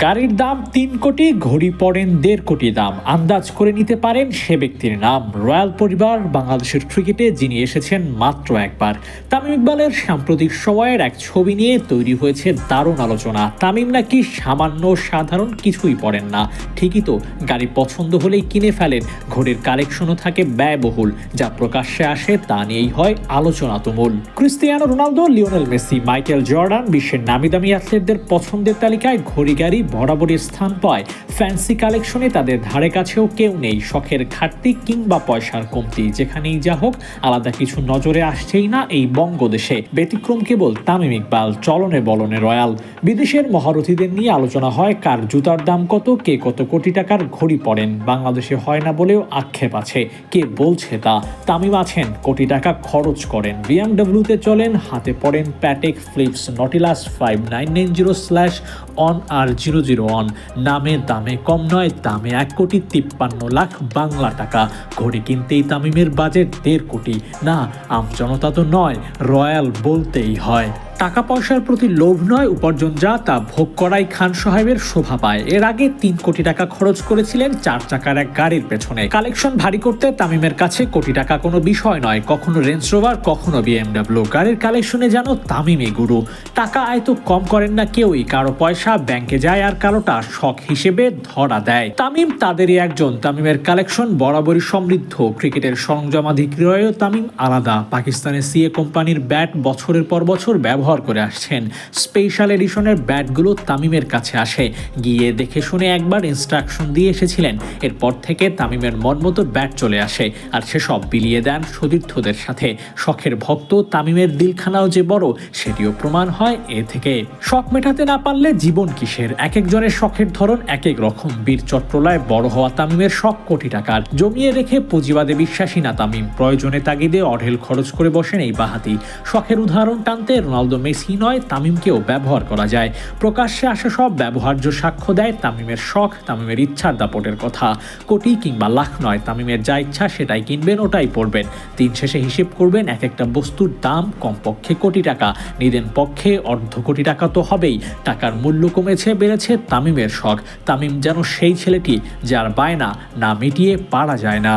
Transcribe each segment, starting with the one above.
গাড়ির দাম তিন কোটি, ঘড়ি পড়েন দেড় কোটি দাম। আন্দাজ করে নিতে পারেন সে ব্যক্তির নাম। রয়্যাল পরিবার বাংলাদেশের ক্রিকেটে যিনি এসেছেন মাত্র একবার। তামিম ইকবালের সাম্প্রতিক সময়ের এক ছবি নিয়ে তৈরি হয়েছে দারুণ আলোচনা। তামিম নাকি সামান্য সাধারণ কিছুই পড়েন না। ঠিকই তো, গাড়ি পছন্দ হলেই কিনে ফেলেন। ঘড়ির কালেকশনও থাকে ব্যয়বহুল। যা প্রকাশ্যে আসে তা নিয়েই হয় আলোচনা তুমুল। Cristiano Ronaldo, Lionel Messi, Michael Jordan বিশ্বের নামি দামি অ্যাথলেটদের পছন্দের তালিকায় ঘড়ি গাড়ি বরাবরই স্থান পায়। ফ্যান্সি কালেকশনে তাদের ধারে কাছেও কেউ নেই। শখের ঘাটতি কিংবা পয়সার কমতি যেখানেই যা হোক, আলাদা কিছু নজরে আসছেই না এই বঙ্গদেশে। ব্যতিক্রম কেবল তামিম ইকবাল, চলনে বলনে রয়্যাল। বিদেশের মহারথীদের নিয়ে আলোচনা হয়, কার জুতার দাম কত, কে কত কোটি টাকার ঘড়ি পড়েন বাংলাদেশে হয় না বলেও আক্ষেপ আছে। কে বলছে তা? তামিম আছেন, কোটি টাকা খরচ করেন। বিএমডব্লিউতে চলেন, হাতে পড়েন Patek Philippe, Nautilus five nine nine zero slash, one R zero zero one, নামে দামে কম নয়, দামে এক কোটি তিপ্পান্ন লাখ বাংলা টাকা। ঘড়ি কিনতেই তামিমের বাজেট দেড় কোটি। না আমজনতা তো নয়, রয়্যাল বলতেই হয়। টাকা পয়সার প্রতি লোভ নয় উপার্জন যা তা ভোগ করাই খান সাহেবের শোভা পায়। এর আগে তিন কোটি টাকা খরচ করেছিলেন চার চাকার এক গাড়ির পেছনে। কালেকশন ভারী করতে তামিমের কাছে কোটি টাকা কোনো বিষয় নয়। কখনো রেঞ্জ রোভার কখনো বিএমডাব্লিউ গাড়ির কালেকশনে যেন তামিমই গুরু। টাকা আয় তো কম করেন না কেউই। কারও পয়সা ব্যাংকে যায় আর কারোটা শখ হিসেবে ধরা দেয়। তামিম তাদেরই একজন। তামিমের কালেকশন বরাবরই সমৃদ্ধ। ক্রিকেটের সরঞ্জামাধিক্রয়েও তামিম আলাদা। পাকিস্তানের সিএ কোম্পানির ব্যাট বছরের পর বছর ব্যবহার করে আসছেন। স্পেশাল এডিশনের ব্যাটগুলো তামিমের কাছে আসে। গিয়ে দেখে শুনে একবার ইনস্ট্রাকশন দিয়ে এসেছিলেন। এরপর থেকে তামিমের মন মতো ব্যাট চলে আসে। আর সেসব বিলিয়ে দেন সতীর্থদের সাথে। শখের ভক্ত তামিমের দিলখানাও যে বড়, সেটিও প্রমাণ হয় এ থেকে। শখ মেটাতে না পারলে জীবন কিসের? এক একজনের শখের ধরন এক এক রকম। বীর চট্টলায় বড় হওয়া তামিমের শখ কোটি টাকার। জমিয়ে রেখে পুঁজিবাদে বিশ্বাসী না তামিম। প্রয়োজনে তাগিদে অঢেল খরচ করে বসেন এই বাহাতি। শখের উদাহরণ টানতে রোনালদো মেসি নয় তামিমকেও ব্যবহার করা যায়। প্রকাশ্যে আসা সব ব্যবহার্য সাক্ষ্য দেয় তামিমের শখ, তামিমের ইচ্ছার দাপটের কথা। কোটি কিংবা লাখ নয়, তামিমের যা ইচ্ছা সেটাই কিনবেন, ওটাই পড়বেন। দিন শেষে হিসেব করবেন, এক একটা বস্তুর দাম কমপক্ষে কোটি টাকা। নিদেন পক্ষে অর্ধ কোটি টাকা তো হবেই। টাকার মূল্য কমেছে, বেড়েছে তামিমের শখ। তামিম যেন সেই ছেলেটি যার বায়না না মিটিয়ে পারা যায় না।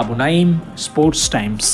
Abu Naim sports times.